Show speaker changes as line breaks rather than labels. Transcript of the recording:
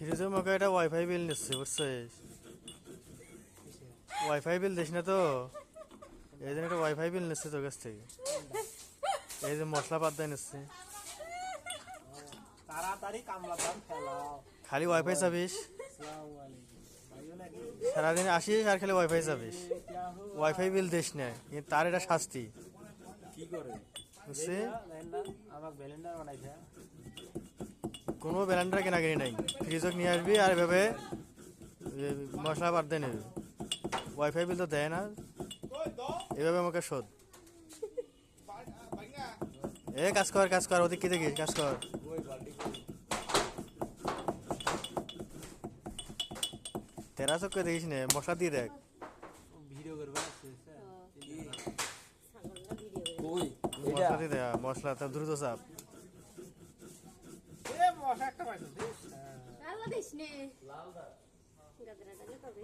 ফ্রিজে মোকে এটা ওয়াইফাই বিল নিচ্ছে বুঝছিস? ওয়াইফাই বিল দিস না তো। এই জন্য একটা ওয়াইফাই বিল নিচ্ছে তোর কাছ থেকে। এই যে মশলা
বাদ দেয় নিচ্ছে
খালি ওয়াইফাই চাবিস? সারাদিন আসিস আর খালি ওয়াইফাই চাবিস। ওয়াইফাই বিল দিস না কিন্তু তার এটা শাস্তি।
কি করে? বুঝছিস?
কোনো ব্যালেন্ডার কেনাকিনি নাই। ফ্রিজক নিয়ে আসবি আর এভাবে মশলা বাদ দিয়ে নেবে। ওয়াইফাই বিল তো দেয় না। এভাবে আমাকে শোধ। এ কাজ কর কাজ কর ওদিক কি দেখিস কাজ কর। তেরা চক্কে দেখিস নে মশলা দিয়ে দেখ।
ভিডিও করবে না
কই?
মশলা দিয়ে দেখ মশলা তার দ্রুত চাপ।
দিস নে গাদরাটাকে তবে